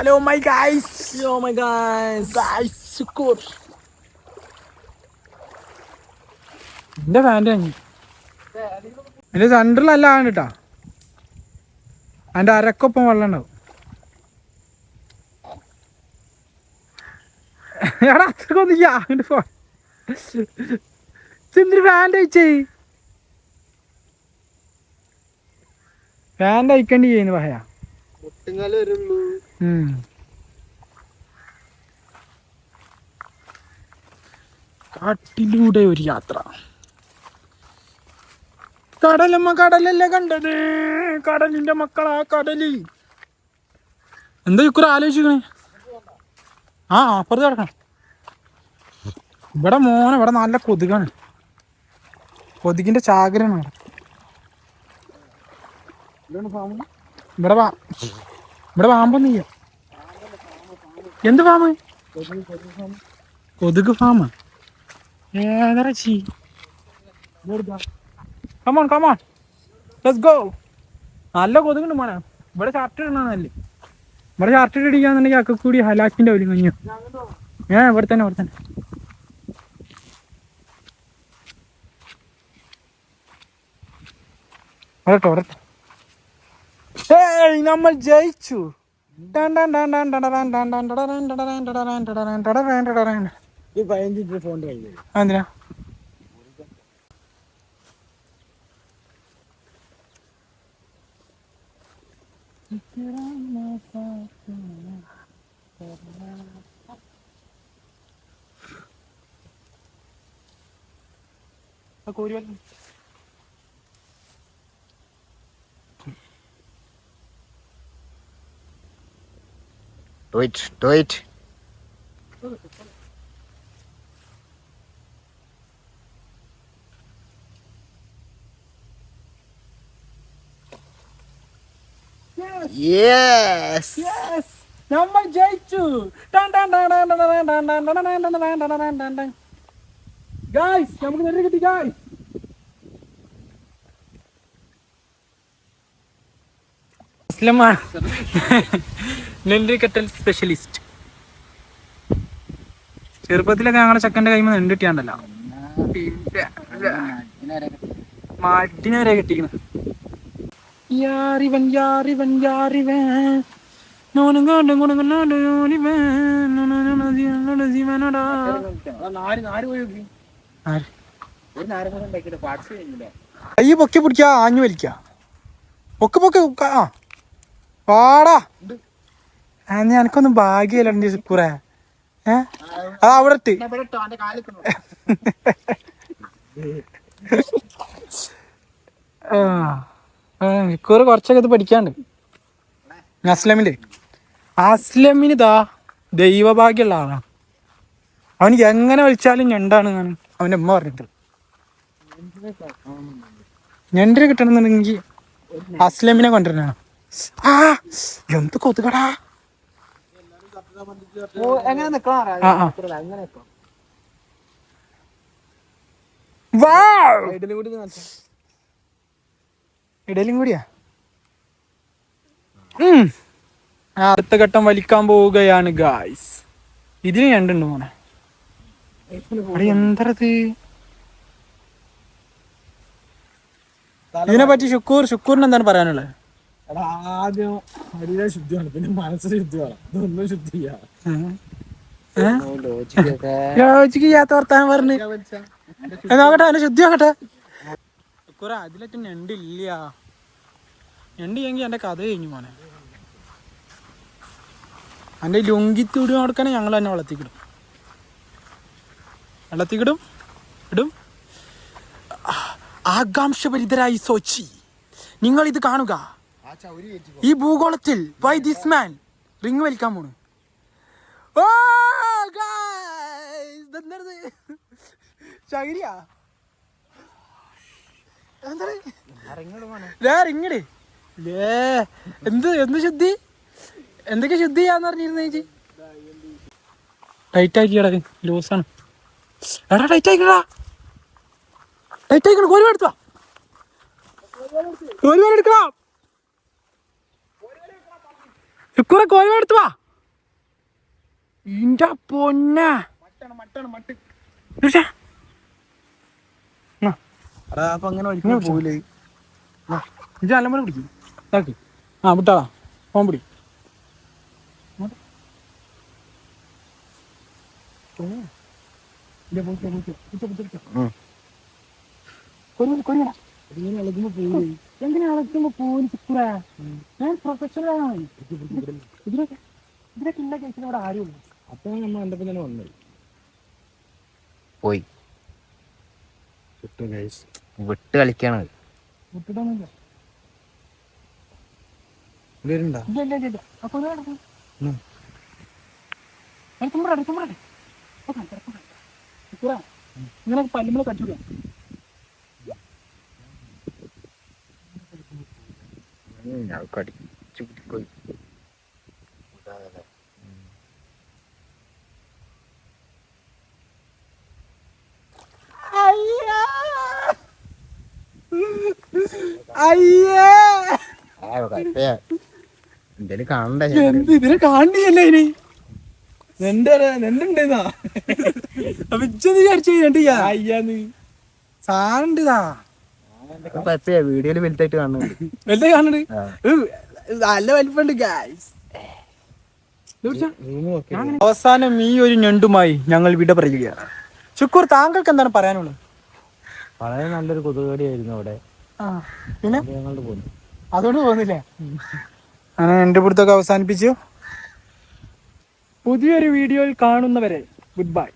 Hello my guys Yo, my guys. Guys Shukkur എന്റെ ഫാന്റെ എന്റെ സെന്ററിലല്ല ആണ് കേട്ടാ അതിന്റെ അരക്കൊപ്പം വെള്ളം ഉണ്ടാവും. എടാ അത്രക്കൊന്നും അങ്ങോട്ട് പോ ചെന്തിരി ഫാന്റെ അയച്ചേ ഫാന്റെ അയക്കേണ്ടി ചെയ്യുന്നു പറയാ വരുള്ളൂ. ഉം. കാട്ടിലൂടെ ഒരു യാത്ര. കടലമ്മ കടലല്ലേ കണ്ടത്? കടലിന്റെ മക്കളാ കടൽ. എന്താ ഇക്കുറ ആലോചിക്കണേ ആ അപ്പുറത്ത് കിടക്കണം. ഇവിടെ മോനെ ഇവിടെ നല്ല കൊതുകാണ്. കൊതുകിന്റെ അവിടെ ഇവിടെ. പാ ഇവിടെ പാമ്പൊന്നും എന്ത് ഫാമ് കൊതുക് farm ഏതറച്ചി come on come on let's go നല്ല കൊതുകുണ്ട് മോനെ. ഇവിടെ ചാർട്ട് ഇടണമെന്നല്ലേ ഇവിടെ ചാർട്ട് ഇടിക്കാന്നുണ്ടെങ്കിൽ അക്ക കൂടി ഹലാക്കിന്റെ ഒരു കഞ്ഞു. ഏ ഇവിടെ തന്നെ ഇവിടെ തന്നെ. വരട്ടെ വരട്ടെ. ഏയ് നമ്മൾ ജയിച്ചു എന്തിനാ കോരി Do it, do it. Yes. Yes. നമ്മൾ ജയിച്ചു ഗായ്സ് നമുക്ക് നെല്ല് കിട്ടി ഗായ്സ് അസ്ലമാണ് നെല്ല് കെട്ടൽ സ്പെഷ്യലിസ്റ്റ് ചെറുപ്പത്തിലൊക്കെ ഞങ്ങളുടെ ചക്കന്റെ കൈമ നെല്ല് കിട്ടിയാണ്ടല്ലോ. മാറ്റിനെ വരെ കിട്ടിക്കുന്നത് യാറിവൻ യാറിവൻ യാറിവൻ കൈ പിടിക്കാ ആഞ്ഞു ആ. പാടാ എനക്കൊന്നും ഭാഗ്യല്ല സുക്കൂറേ ഏ? അത് അവിടെ ഇട്ട്. മിക്കൂറ് കുറച്ചൊക്കെ ഇത് പഠിക്കാണ്ട്. അസ്ലമിന്റെ അസ്ലമിന് ഇതാ ദൈവഭാഗ്യമുള്ള ആളാണ്. അവന് എങ്ങനെ വിളിച്ചാലും ഞണ്ടാണ് ഞാൻ അവന്റെ അമ്മ പറഞ്ഞിട്ട്. ഞണ്ടിനെ കിട്ടണമെന്നുണ്ടെങ്കിൽ അസ്ലമിനെ കൊണ്ടുവരണ. ആ എന്ത് കൊതുകടാ. എങ്ങനെ നിക്കണം അങ്ങനെ ഇടയിലും കൂടിയാ? ആ, അടുത്ത ഘട്ടം വലിക്കാൻ പോവുകയാണ് ഗായ്സ് ഇതിന് രണ്ടുണ്ട് മോനെ. എന്തരത്? എന്തത് ഇതിനെ പറ്റി ഷുക്കൂർ ഷുക്കൂറിന് എന്താണ് പറയാനുള്ളത്? എടാ ആദ്യം ശരീരം ശുദ്ധിയാണ് പിന്നെ മനസ്സ് ശുദ്ധിയാണ് ഇതൊന്നും ശുദ്ധിയാ ലോജിക്ക് ചെയ്യാത്ത വർത്താനം പറഞ്ഞ്. ഏ, നോക്കട്ടെ അതിനെ ശുദ്ധി നോക്കട്ടെ. ഷുക്കൂറ അതിലൊക്കെ ഞണ്ടില്ല. എന്റെ കഥ കഴിഞ്ഞു മോനെ. എന്റെ ലുങ്കിത്തൂടി കൊടുക്കണേ ഞങ്ങൾ തന്നെ വെള്ളത്തിക്കിടും വെള്ളത്തിക്കിടും ഇടും? ആകാംക്ഷഭരിതരായി സോച്ചി. നിങ്ങൾ ഇത് കാണുക. ഈ ഭൂഗോളത്തിൽ വൈ ദിസ് മാൻ റിങ് വലിക്കാൻ പോണ്. ഓ ഇതെന്താണിത്? ചകിരിയാ? എന്താണ്? ദേ റിങ്ങട് ലേ എന്ത് എന്ത് ശുദ്ധി? എന്തൊക്കെ ശുദ്ധി ചെയ്യാന്ന് പറഞ്ഞിരുന്ന ചേച്ചി? ടൈറ്റ് ആക്കി കിടക്ക് ലൂസാണ്. എടാ ടൈറ്റ് ആക്കിടാ ടൈറ്റ് ആക്കണം കോരി എടുത്തോ കുറെ കോഴി എടുത്തു വാ. ഇന്റെ പൊന്നെ. ഇജ് അലമ്പല ആ പിടി. ഇങ്ങനെ ഇളകുമ്പോ പോയില്ലേ എങ്ങനെ അളക്കുമ്പോ പോലും ചിക്കുറാ? ഞാൻ പ്രൊഫഷണൽ ആണ്. ഇതിനൊക്കെ ഇതിനൊക്കെ ഇല്ല കേസിന് അവിടെ ആരുമില്ല അപ്പൊ നമ്മ എന്റെ തന്നെ വന്നത്. പോയി. വിട്ട് കളിക്കാണ്. വിട്ടിട്ടൊന്നുമില്ല. ഇല്ല ഇല്ല ഇല്ല, ഇല്ല. അപ്പൊ ഇങ്ങനെ പല്ലുമ്പോൾ കടിച്ചില്ല കടിച്ചു പിടിക്കോയി എന്തേലും കാണണ്ടേ ഇതിനെ ഇനി? നിന്റെ അപ്പൊ ഇജ്ജെന്ന് വിചാരിച്ചു സാധനം പപ്പയാ വീഡിയോയിൽ വലുതായിട്ട് കാണുന്നുണ്ട്. നല്ല വലിപ്പുണ്ട് ഗായ്സ് അവസാനം ഈ ഒരു ഞണ്ടുമായി ഞങ്ങൾ വിട പറയുകയാണ് ശുക്കൂർ താങ്കൾക്ക് എന്താണ് പറയാനുള്ളത്? വളരെ നല്ലൊരു കൊതുകടിയായിരുന്നു അവിടെ. ആ പിന്നെ? അതുകൊണ്ട് പോകുന്നില്ലേ അങ്ങനെ എന്റെ പിടുത്തൊക്കെ അവസാനിപ്പിച്ചു. പുതിയൊരു വീഡിയോയിൽ കാണുന്നവരെ ഗുഡ് ബൈ